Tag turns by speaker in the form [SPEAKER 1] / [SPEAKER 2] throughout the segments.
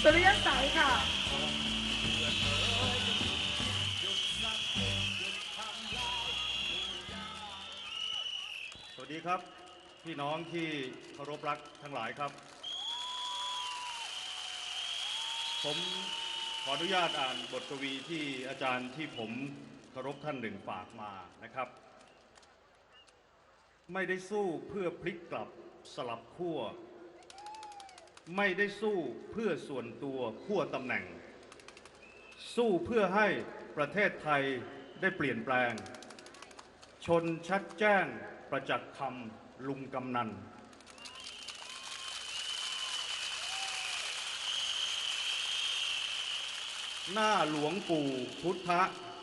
[SPEAKER 1] สุริยสายค่ะ
[SPEAKER 2] สวัสดีครับ พี่น้องที่เคารพรักทั้งหลายครับ ผมขออนุญาตอ่านบทกวีที่อาจารย์ที่ผมเคารพท่านหนึ่งฝากมานะครับ ไม่ได้สู้เพื่อพลิกกลับสลับขั้ว ไม่ได้สู้เพื่อส่วนตัวขั้วตำแหน่ง สู้เพื่อให้ประเทศไทยได้เปลี่ยนแปลง ชนชัดแจ้งประจักษ์คำลุงกำนัน หน้าหลวงปู่พุทธ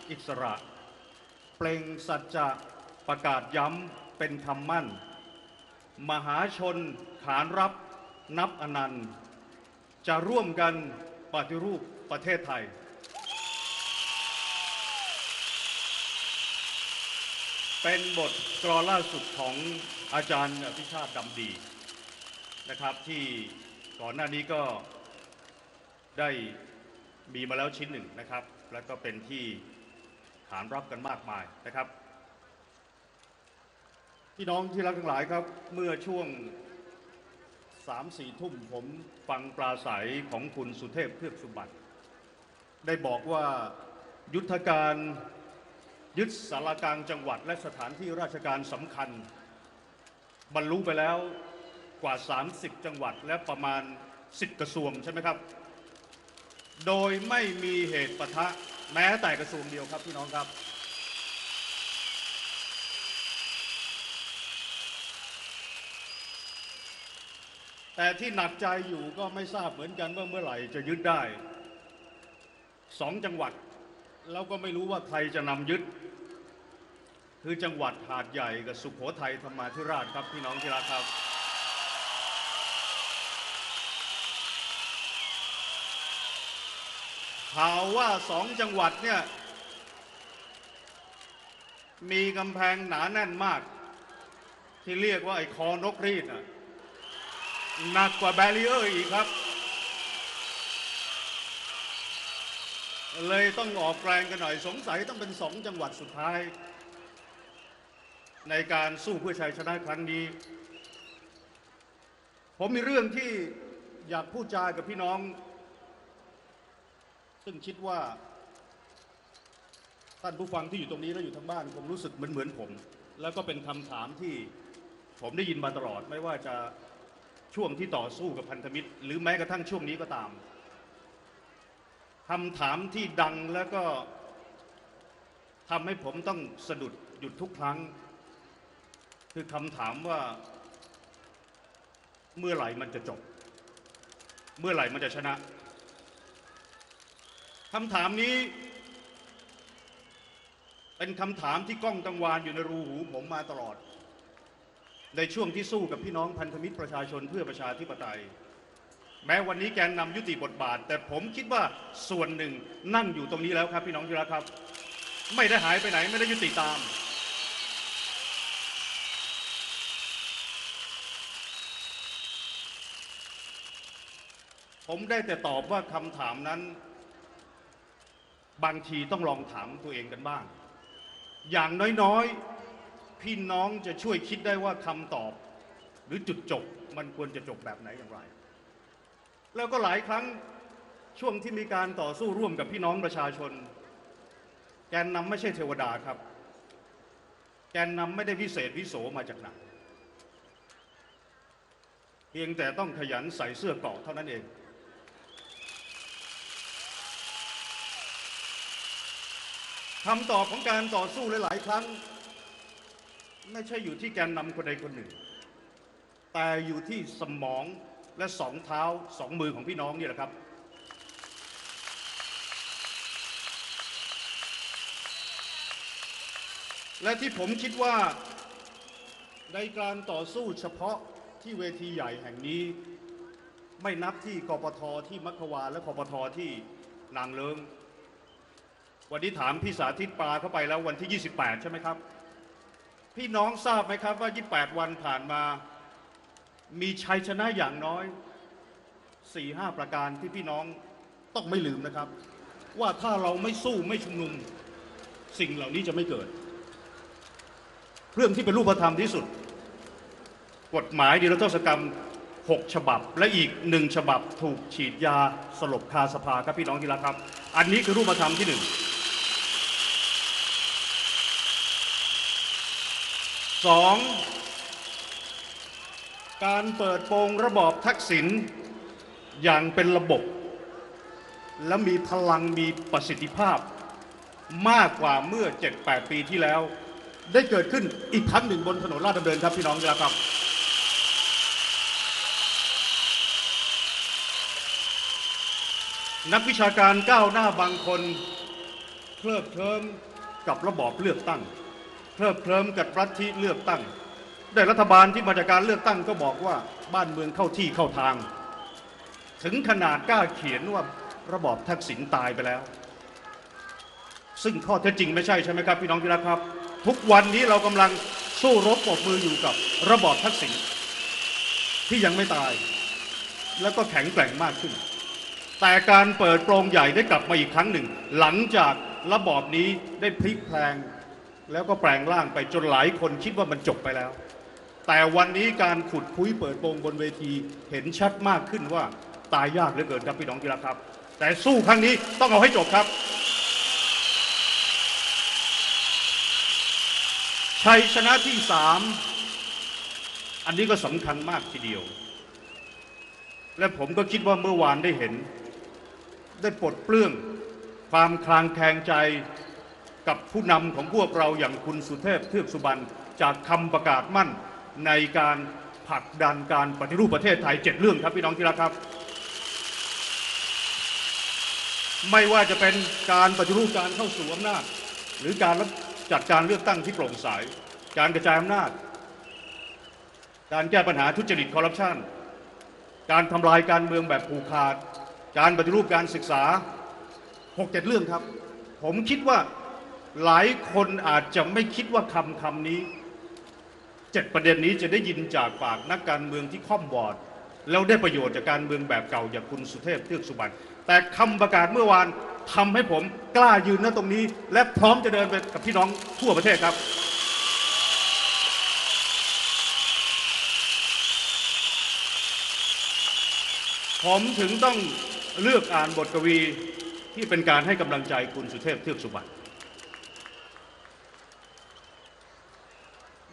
[SPEAKER 2] อิสระ เปล่งสัจจะประกาศย้ำเป็นคำมั่น มหาชนขานรับ นับอนันต์ จะร่วมกันปฏิรูปประเทศไทย เป็นบทกรอล่าสุดของอาจารย์อภิชาติดำดีนะครับที่ก่อนหน้านี้ก็ได้มีมาแล้วชิ้นหนึ่งนะครับ แล้วก็เป็นที่ขานรับกันมากมายนะครับพี่น้องที่รักทั้งหลายครับเมื่อช่วง สามสี่ทุ่มผมฟังปราศัยของคุณสุเทพเทือกสุบัติ ได้บอกว่ายุทธการยึดสารกลางจังหวัดและสถานที่ราชการสำคัญ บรรลุไปแล้วกว่า 30 จังหวัดและประมาณ 10 กระทรวงใช่ไหมครับ โดยไม่มีเหตุปะทะแม้แต่กระทรวงเดียวครับพี่น้องครับ แต่ที่หนักใจอยู่ก็ไม่ทราบเหมือนกันว่าเมื่อไหร่จะยึดได้สองจังหวัดแล้วก็ไม่รู้ว่าใครจะนำยึด คือจังหวัดหาดใหญ่กับสุขโขทัยธรรมาธิราชครับพี่น้องที่รักครับ ข่าวว่าสองจังหวัดเนี่ยมีกำแพงหนาแน่นมาก ที่เรียกว่าไอ้คอนกรีดน่ะ หนักกว่าแบรีเออร์อีกครับ เลยต้องออกแรงกันหน่อยสงสัยต้องเป็นสองจังหวัดสุดท้าย ในการสู้เพื่อชัยชนะครั้งนี้ ผมมีเรื่องที่อยากพูดจากับพี่น้อง ซึ่งคิดว่าท่านผู้ฟังที่อยู่ตรงนี้และอยู่ทางบ้านคงรู้สึกเหมือนเหมือนผม แล้วก็เป็นคำถามที่ผมได้ยินมาตลอดไม่ว่าจะ ช่วงที่ต่อสู้กับพันธมิตร หรือแม้กระทั่งช่วงนี้ก็ตามคำถามที่ดังแล้วก็ทำให้ผมต้องสะดุดหยุดทุกครั้ง คือคำถามว่า เมื่อไหร่มันจะจบ เมื่อไหร่มันจะชนะคำถามนี้ เป็นคำถามที่ก้องกังวานอยู่ในรูหูผมมาตลอด ในช่วงที่สู้กับพี่น้องพันธมิตรประชาชนเพื่อประชาธิปไตย แม้วันนี้แกนนำยุติบทบาท แต่ผมคิดว่าส่วนหนึ่งนั่งอยู่ตรงนี้แล้วครับพี่น้องที่รักครับ ไม่ได้หายไปไหนไม่ได้ยุติตาม ผมได้แต่ตอบว่าคำถามนั้น บางทีต้องลองถามตัวเองกันบ้าง อย่างน้อยๆ พี่น้องจะช่วยคิดได้ว่าคำตอบ หรือจุดจบมันควรจะจบแบบไหนอย่างไร แล้วก็หลายครั้งช่วงที่มีการต่อสู้ร่วมกับพี่น้องประชาชน แกนนำไม่ใช่เทวดาครับ แกนนำไม่ได้วิเศษวิโสมาจากไหนเพียงแต่ต้องขยันใส่เสื้อเกาะเท่านั้นเอง คำตอบของการต่อสู้หลาย ๆ ครั้ง ไม่ใช่อยู่ที่แกนนำคนใดคนหนึ่ง แต่อยู่ที่สมองและสองเท้าสองมือของพี่น้องนี่แหละครับ และที่ผมคิดว่าในการต่อสู้เฉพาะที่เวทีใหญ่แห่งนี้ ไม่นับที่กปทที่มัคควาและกปทที่นางเลิงวันนี้ถามพี่สาธิตปลาเข้าไปแล้ววันที่ 28 ใช่ไหมครับ พี่น้องทราบไหมครับว่า 28 วันผ่านมา มีชัยชนะอย่างน้อยสี่ห้าประการที่พี่น้องต้องไม่ลืมนะครับ ว่าถ้าเราไม่สู้ไม่ชุมนุม สิ่งเหล่านี้จะไม่เกิด เรื่องที่เป็นรูปธรรมที่สุด กฎหมายนิรโทษกรรม 6 ฉบับ และอีกหนึ่งฉบับถูกฉีดยาสลบคาสภาครับพี่น้องที่รักครับ อันนี้คือรูปธรรมที่หนึ่ง สองการเปิดโปงระบอบทักษิณอย่างเป็นระบบ และมีพลังมีประสิทธิภาพ มากกว่าเมื่อ 7-8 ปีที่แล้ว ได้เกิดขึ้นอีกครั้งหนึ่งบนถนนลาดดำเนินครับพี่น้องครับนักวิชาการก้าวหน้าบางคน เคลิบเคลิ้มกับระบอบเลือกตั้ง เคลิบเคลิ้มกับรัฐที่เลือกตั้ง ได้รัฐบาลที่มาจากการเลือกตั้งก็บอกว่าบ้านเมืองเข้าที่เข้าทาง ถึงขนาดกล้าเขียนว่าระบอบทักษิณตายไปแล้ว ซึ่งข้อเท็จจริงไม่ใช่ใช่ไหมครับพี่น้องที่รักครับ ทุกวันนี้เรากำลังสู้รบปรบมืออยู่กับระบอบทักษิณที่ยังไม่ตาย แล้วก็แข็งแกร่งมากขึ้น แต่การเปิดโปรงใหญ่ได้กลับมาอีกครั้งหนึ่ง หลังจากระบอบนี้ได้พลิกแพลง แล้วก็แปลงร่างไปจนหลายคนคิดว่ามันจบไปแล้ว แต่วันนี้การขุดคุยเปิดโปงบนเวทีเห็นชัดมากขึ้นว่าตายยากเหลือเกินครับพี่น้องที่รักครับ แต่สู้ครั้งนี้ต้องเอาให้จบครับ ชัยชนะที่สามอันนี้ก็สำคัญมากทีเดียว และผมก็คิดว่าเมื่อวานได้เห็น ได้ปลดเปลื้องความคลางแคลงใจ กับผู้นำของพวกเราอย่างคุณสุเทพเทือกสุบรรณจากคำประกาศมั่นในการผลักดันการปฏิรูปประเทศไทยเจ็ดเรื่องครับพี่น้องที่รักครับ ไม่ว่าจะเป็นการปฏิรูปการเข้าสู่อำนาจ หรือการจัดการเลือกตั้งที่โปร่งใสการกระจายอำนาจ การแก้ปัญหาทุจริตคอร์รัปชันการทำลายการเมืองแบบผูกขาด การปฏิรูปการศึกษาหกเจ็ดเรื่องครับ ผมคิดว่า หลายคนอาจจะไม่คิดว่าคำคำนี้เจ็ดประเด็นนี้จะได้ยินจากปากนักการเมืองที่ค่อมบอด แล้วได้ประโยชน์จากการเมืองแบบเก่าอย่างคุณสุเทพเทือกสุบรรณแต่คำประกาศเมื่อวานทำให้ผมกล้ายืนณตรงนี้ และพร้อมจะเดินไปกับพี่น้องทั่วประเทศครับ ผมถึงต้องเลือกอ่านบทกวีที่เป็นการให้กำลังใจคุณสุเทพเทือกสุบรรณ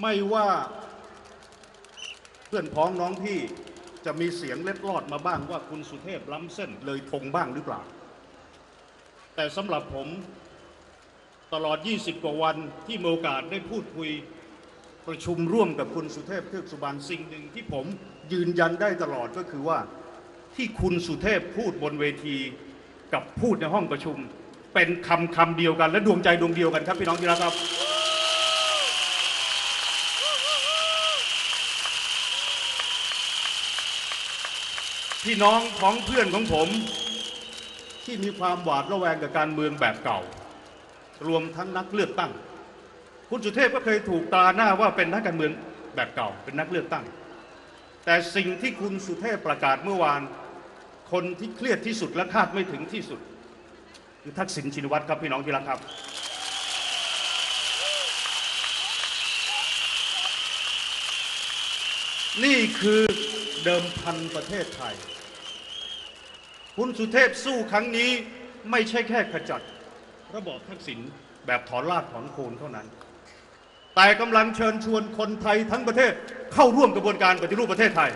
[SPEAKER 2] ไม่ว่าเพื่อนพ้องน้องพี่จะมีเสียงเล็ดลอดมาบ้างว่าคุณสุเทพล้ำเส้นเลยทงบ้างหรือเปล่า แต่สำหรับผมตลอด 20 กว่าวันที่มีโอกาสได้พูดคุยประชุมร่วมกับคุณสุเทพเทือกสุบรรณสิ่งหนึ่งที่ผมยืนยันได้ตลอดก็คือว่าที่คุณสุเทพพูดบนเวทีกับพูดในห้องประชุม เป็นคำคำเดียวกันและดวงใจดวงเดียวกันครับพี่น้องที่รักครับ พี่น้องของเพื่อนของผม ที่มีความหวาดระแวงกับการเมืองแบบเก่า รวมทั้งนักเลือกตั้ง คุณสุเทพก็เคยถูกตาหน้าว่าเป็นนักการเมืองแบบเก่า เป็นนักเลือกตั้ง แต่สิ่งที่คุณสุเทพประกาศเมื่อวาน คนที่เครียดที่สุดและคาดไม่ถึงที่สุด คือทักษิณชินวัตรครับพี่น้องที่รักครับนี่คือเดิมพันประเทศไทย คุณสุเทพสู้ครั้งนี้ไม่ใช่แค่ขจัด ระบอบทักษิณแบบถอนรากถอนโคนเท่านั้น แต่กำลังเชิญชวนคนไทยทั้งประเทศเข้าร่วมกระบวนการปฏิรูปประเทศไทย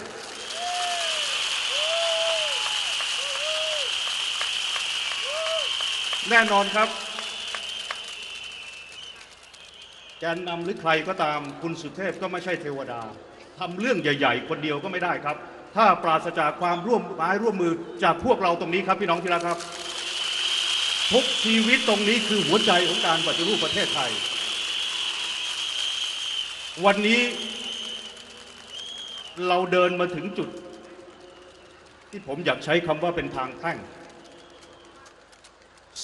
[SPEAKER 2] แน่นอนครับแกนนำหรือใครก็ตามคุณสุเทพก็ไม่ใช่เทวดาทำเรื่องใหญ่ ๆ คนเดียวก็ไม่ได้ครับ ถ้าปราศจากความร่วมไม้ร่วมมือจากพวกเราตรงนี้ครับพี่น้องที่รักครับทุกชีวิตตรงนี้คือหัวใจของการปฏิรูปประเทศไทย วันนี้เราเดินมาถึงจุด ที่ผมอยากใช้คำว่าเป็นทางแท่ง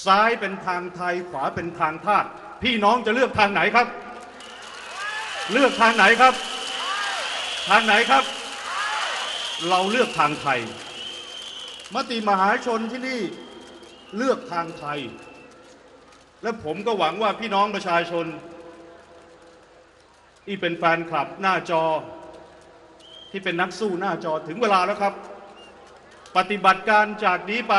[SPEAKER 2] ซ้ายเป็นทางไทยขวาเป็นทางทาสพี่น้องจะเลือกทางไหนครับ เลือกทางไหนครับ ทางไหนครับ เราเลือกทางไทย มติมหาชนที่นี่เลือกทางไทย และผมก็หวังว่าพี่น้องประชาชน ที่เป็นแฟนคลับหน้าจอ ที่เป็นนักสู้หน้าจอถึงเวลาแล้วครับ ปฏิบัติการจากนี้ไป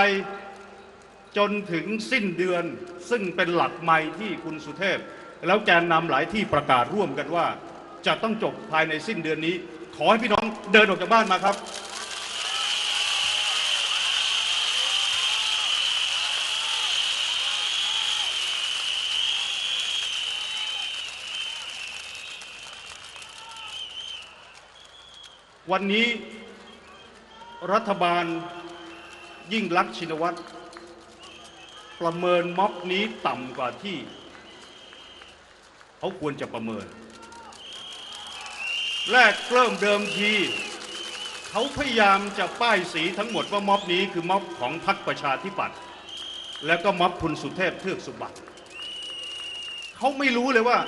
[SPEAKER 2] จนถึงสิ้นเดือน ซึ่งเป็นหลักใหม่ที่คุณสุเทพ แล้วแกนนำหลายที่ประกาศร่วมกันว่า จะต้องจบภายในสิ้นเดือนนี้ ขอให้พี่น้องเดินออกจากบ้านมาครับ วันนี้รัฐบาลยิ่งรักษณ์ชินวัตรประเมินม็อบนี้ต่ำกว่าที่ เขาควรจะประเมิน แรกเริ่มเดิมที เขาพยายามจะป้ายสีทั้งหมดว่าม็อบนี้คือม็อบของพรรคประชาธิปัตย์แล้วก็ม็อบคุณสุเทพเทือกสุบัติเขาไม่รู้เลยว่า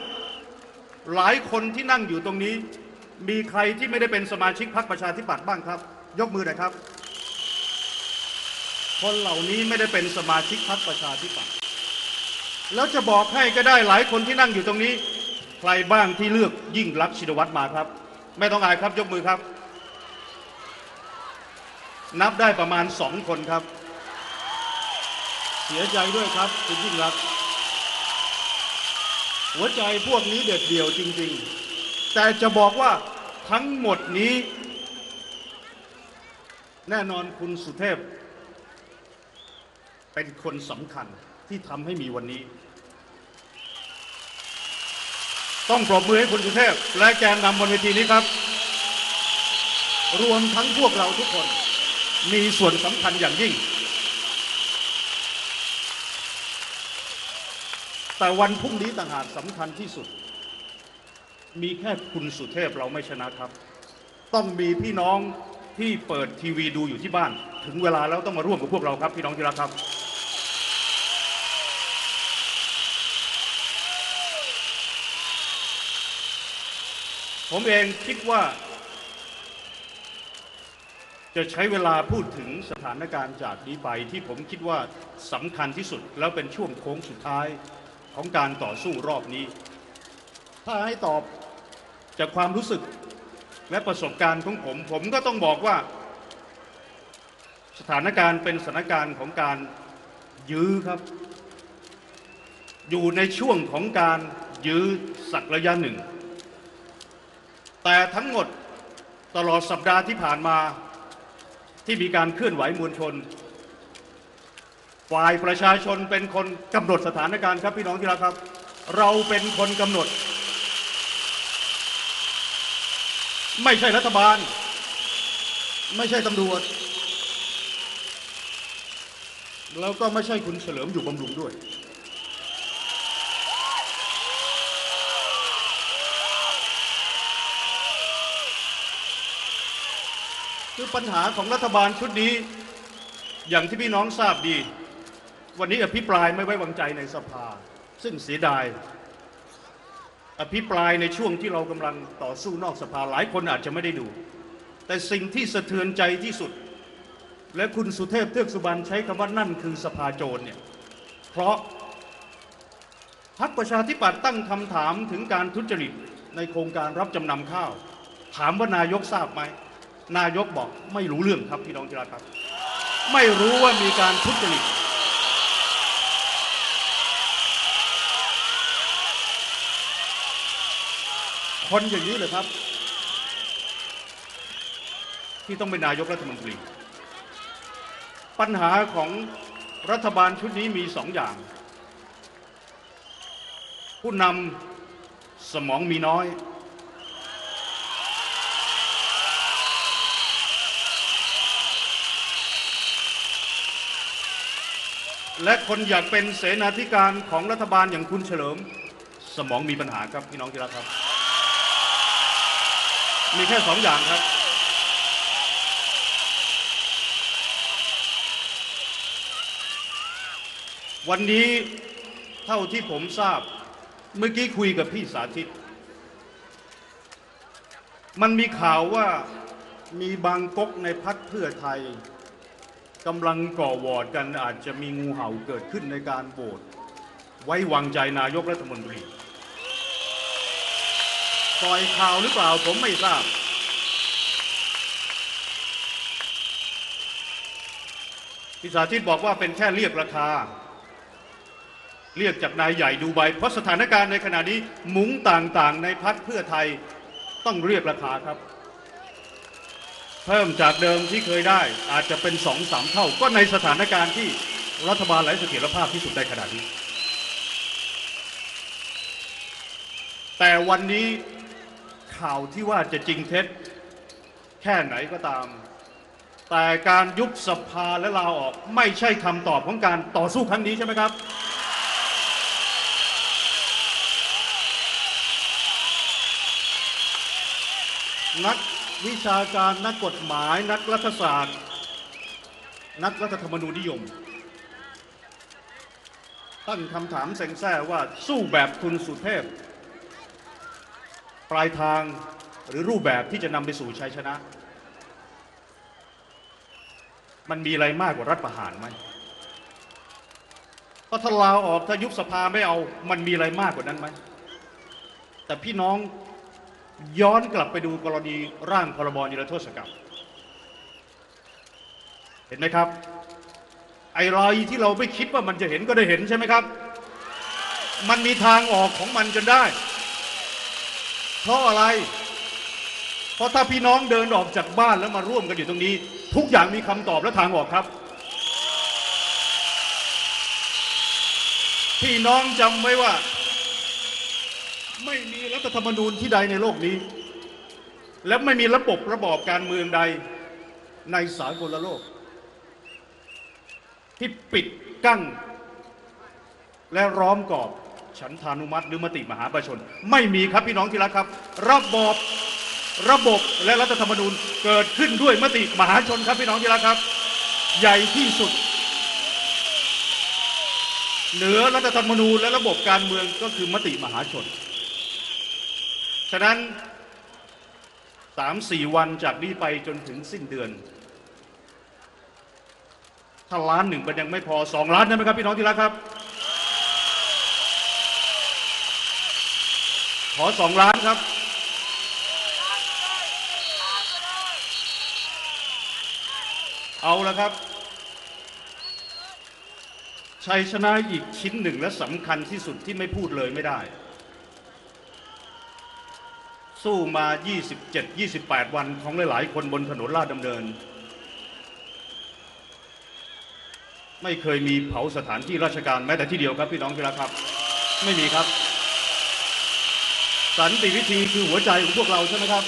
[SPEAKER 2] หลายคนที่นั่งอยู่ตรงนี้ มีใครที่ไม่ได้เป็นสมาชิกพรรคประชาธิปัตย์บ้างครับ ยกมือหน่อยครับ คนเหล่านี้ไม่ได้เป็นสมาชิกพรรคประชาธิปัตย์แล้วจะบอกให้ก็ได้หลายคนที่นั่งอยู่ตรงนี้ ใครบ้างที่เลือกยิ่งรักชินวัตรมาครับ ไม่ต้องอายครับยกมือครับ นับได้ประมาณสองคนครับ เสียใจด้วยครับคุณยิ่งรักหัวใจพวกนี้เด็ดเดี่ยวจริง ๆ แต่จะบอกว่าทั้งหมดนี้ แน่นอนคุณสุเทพ เป็นคนสำคัญที่ทำให้มีวันนี้ ต้องปรบมือให้คุณสุเทพ และแกนนำบนเวทีนี้ครับ รวมทั้งพวกเราทุกคน มีส่วนสำคัญอย่างยิ่ง แต่วันพรุ่งนี้ต่างหากสำคัญที่สุด มีแค่คุณสุเทพเราไม่ชนะครับ ต้องมีพี่น้องที่เปิดทีวีดูอยู่ที่บ้าน ถึงเวลาแล้วต้องมาร่วมกับพวกเราครับ พี่น้องที่รักครับ ผมเองคิดว่า จะใช้เวลาพูดถึงสถานการณ์จากนี้ไปที่ผมคิดว่าสำคัญที่สุด แล้วเป็นช่วงโค้งสุดท้ายของการต่อสู้รอบนี้ ถ้าให้ตอบจากความรู้สึกและประสบการณ์ของผม ผมก็ต้องบอกว่า สถานการณ์เป็นสถานการณ์ของการยื้อครับ อยู่ในช่วงของการยื้อสักระยะหนึ่ง แต่ทั้งหมดตลอดสัปดาห์ที่ผ่านมาที่มีการเคลื่อนไหวมวลชน ฝ่ายประชาชนเป็นคนกำหนดสถานการณ์ครับพี่น้องที่รักครับ เราเป็นคนกำหนด ไม่ใช่รัฐบาล ไม่ใช่ตำรวจ แล้วก็ไม่ใช่คุณเฉลิมอยู่บำรุงด้วย คือปัญหาของรัฐบาลชุดนี้ อย่างที่พี่น้องทราบดี วันนี้อภิปรายไม่ไว้วางใจในสภา ซึ่งเสียดาย อภิปรายในช่วงที่เรากำลังต่อสู้นอกสภาหลายคนอาจจะไม่ได้ดู แต่สิ่งที่สะเทือนใจที่สุด และคุณสุเทพเทือกสุบรรณใช้คำว่านั่นคือสภาโจรเนี่ยเพราะพรรคประชาธิปัตย์ตั้งคำถามถึงการทุจริตในโครงการรับจำนำข้าว ถามว่านายกทราบไหม นายกบอกไม่รู้เรื่องครับพี่น้องที่รักครับ ไม่รู้ว่ามีการทุจริตคนอย่างนี้เลยครับ ที่ต้องเป็นนายกรัฐมนตรี ปัญหาของรัฐบาลชุดนี้มีสองอย่าง ผู้นำสมองมีน้อย และคนอยากเป็นเสนาธิการของรัฐบาลอย่างคุณเฉลิม สมองมีปัญหาครับพี่น้องที่รักครับ มีแค่สองอย่างครับ วันนี้เท่าที่ผมทราบ เมื่อกี้คุยกับพี่สาธิต มันมีข่าวว่ามีบางก๊กในพักเพื่อไทย กำลังก่อวอร์ดกันอาจจะมีงูเห่าเกิดขึ้นในการโหวตไว้วางใจนายกรัฐมนตรีปล่อยข่าวหรือเปล่าผมไม่ทราบ พิสาธิตบอกว่าเป็นแค่เรียกราคา เรียกจากนายใหญ่ดูไบเพราะสถานการณ์ในขณะนี้หมุงต่างๆ ในพักเพื่อไทยต้องเรียกราคาครับ พิ่มจากเดิมที่เคยได้อาจจะเป็นสองสามเท่า ก็ในสถานการณ์ที่รัฐบาลไร้เสถียรภาพที่สุดในขณะนี้ แต่วันนี้ข่าวที่ว่าจะจริงเท็จ แค่ไหนก็ตาม แต่การยุบสภาและลาออกไม่ใช่คำตอบของการต่อสู้ครั้งนี้ใช่ไหมครับนัก วิชาการนักกฎหมายนักรัฐศาสตร์ นักรัฐธรรมนูญนิยม ตั้งคำถามเซ็งแซ่ว่าสู้แบบคุณสุเทพ ปลายทางหรือรูปแบบที่จะนำไปสู่ชัยชนะ มันมีอะไรมากกว่ารัฐประหารไหมเพราะถ้าลาออกถ้ายุบสภาไม่เอา มันมีอะไรมากกว่านั้นไหม แต่พี่น้อง ย้อนกลับไปดูกรณีร่างพรบนิรโทษกรรม เห็นไหมครับ ไอ้รอยที่เราไม่คิดว่ามันจะเห็นก็ได้เห็นใช่ไหมครับ มันมีทางออกของมันจนได้ เพราะอะไร เพราะถ้าพี่น้องเดินออกจากบ้านแล้วมาร่วมกันอยู่ตรงนี้ ทุกอย่างมีคำตอบและทางออกครับ พี่น้องจำไว้ว่า ไม่มีรัฐธรรมนูญที่ใดในโลกนี้ และไม่มีระบบระบอบการเมืองใดในสากลโลก ที่ปิดกั้นและร้อมกรอบฉันทานุมัติหรือมติมหาประชาชน ไม่มีครับพี่น้องที่รักครับ ระบอบระบบและรัฐธรรมนูญเกิดขึ้นด้วยมติมหาชนครับพี่น้องที่รักครับ ใหญ่ที่สุด เหนือรัฐธรรมนูญและระบบการเมืองก็คือมติมหาชน ฉะนั้นสามสี่วันจากนี้ไปจนถึงสิ้นเดือน ถ้าล้านหนึ่งมันยังไม่พอสองล้านได้ไหมครับ พี่น้องที่รักครับ ขอสองล้านครับเอาละครับ ชัยชนะอีกชิ้นหนึ่งและสำคัญที่สุดที่ไม่พูดเลยไม่ได้ สู้มา 27 28 วันของหลาย ๆ คนบนถนนลาดดำเนิน ไม่เคยมีเผาสถานที่ราชการแม้แต่ที่เดียวครับพี่น้องที่รักครับ ไม่มีครับ สันติวิธีคือหัวใจของพวกเราใช่ไหมครับ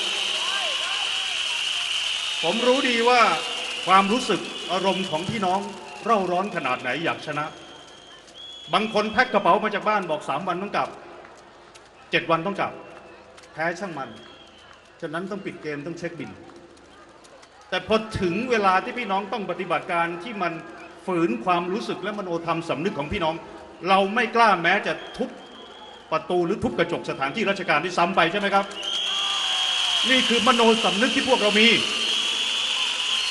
[SPEAKER 2] ผมรู้ดีว่าความรู้สึกอารมณ์ของพี่น้องเร่าร้อนขนาดไหนอยากชนะ บางคนแพ็คกระเป๋ามาจากบ้านบอกสามวันต้องกลับเจ็ดวันต้องกลับ แพ้ช่างมัน ฉะนั้นต้องปิดเกมต้องเช็คบิน แต่พอถึงเวลาที่พี่น้องต้องปฏิบัติการที่มันฝืนความรู้สึกและมโนธรรมสำนึกของพี่น้อง เราไม่กล้าแม้จะทุบประตูหรือทุบกระจกสถานที่ราชการที่ซ้ำไปใช่ไหมครับ นี่คือมโนสำนึกที่พวกเรามี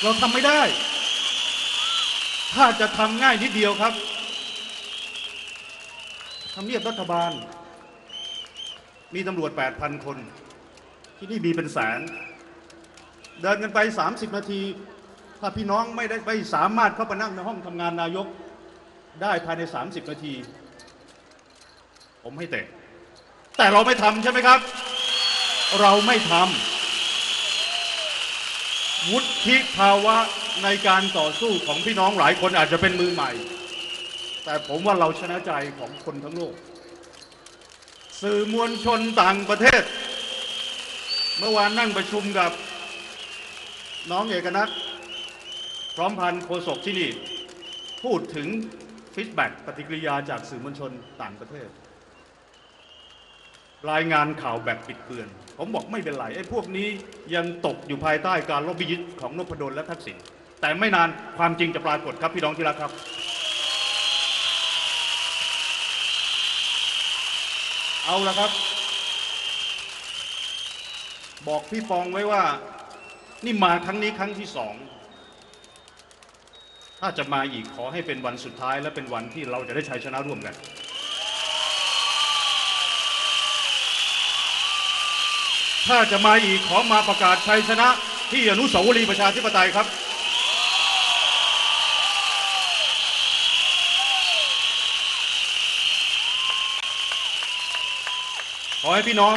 [SPEAKER 2] เราทำไม่ได้ ถ้าจะทำง่ายนิดเดียวครับทำเนียบรัฐบาล มีตำรวจ 8,000 คน ที่นี่มีเป็นแสน เดินกันไป 30 นาที ถ้าพี่น้องไม่ได้ไม่สามารถเข้าไปนั่งในห้องทำงานนายกได้ภายใน 30 นาที ผมให้เตะ แต่เราไม่ทำใช่ไหมครับ เราไม่ทำวุฒิภาวะในการต่อสู้ของพี่น้องหลายคนอาจจะเป็นมือใหม่ แต่ผมว่าเราชนะใจของคนทั้งโลก สื่อมวลชนต่างประเทศ เมื่อวานนั่งประชุมกับน้องเอกนัทพร้อมพันโฆษกที่นี่ พูดถึงฟีดแบ็กปฏิกิริยาจากสื่อมวลชนต่างประเทศ รายงานข่าวแบบปิดเบือน ผมบอกไม่เป็นไรไอ้พวกนี้ยังตกอยู่ภายใต้การลบบิยิตของนพดลและทักษิณแต่ไม่นานความจริงจะปรากฏครับพี่น้องที่รักครับ เอาละครับ บอกพี่ปองไว้ว่า นี่มาครั้งนี้ครั้งที่สอง ถ้าจะมาอีกขอให้เป็นวันสุดท้ายและเป็นวันที่เราจะได้ชัยชนะร่วมกันถ้าจะมาอีกขอมาประกาศชัยชนะที่อนุสาวรีย์ประชาธิปไตยครับ ขอให้พี่น้อง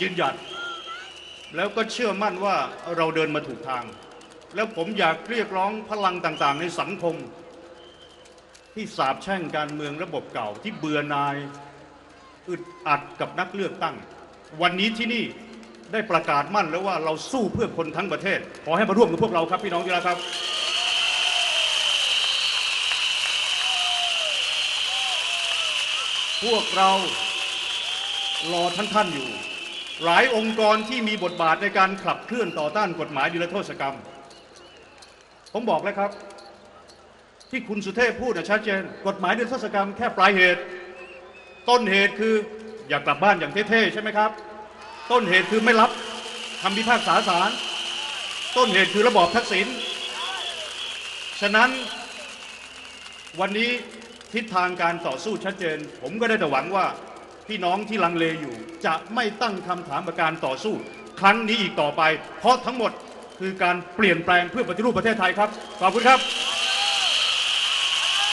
[SPEAKER 2] ยืนหยัด แล้วก็เชื่อมั่นว่าเราเดินมาถูกทาง แล้วผมอยากเรียกร้องพลังต่างๆ ในสังคม ที่สาบแช่งการเมืองระบบเก่าที่เบื่อนายอึดอัดกับนักเลือกตั้ง วันนี้ที่นี่ได้ประกาศมั่นแล้วว่าเราสู้เพื่อคนทั้งประเทศ ขอให้มาร่วมกับพวกเราครับพี่น้องที่รักครับ พวกเรา รอท่านท่านอยู่ หลายองค์กรที่มีบทบาทในการขับเคลื่อนต่อต้านกฎหมายนิรโทษกรรม ผมบอกแล้วครับ ที่คุณสุเทพพูดนะชัดเจนกฎหมายนิรโทษกรรมแค่ปลายเหตุ ต้นเหตุคืออยากกลับบ้านอย่างเท่ๆใช่ไหมครับ ต้นเหตุคือไม่รับคำพิพากษาศาลต้นเหตุคือระบอบทักษิณฉะนั้นวันนี้ทิศทางการต่อสู้ชัดเจน ผมก็ได้แต่หวังว่า พี่น้องที่ลังเลอยู่ จะไม่ตั้งคำถามกับการต่อสู้ ครั้งนี้อีกต่อไป เพราะทั้งหมดคือการเปลี่ยนแปลงเพื่อปฏิรูปประเทศไทยครับ ขอบคุณครับ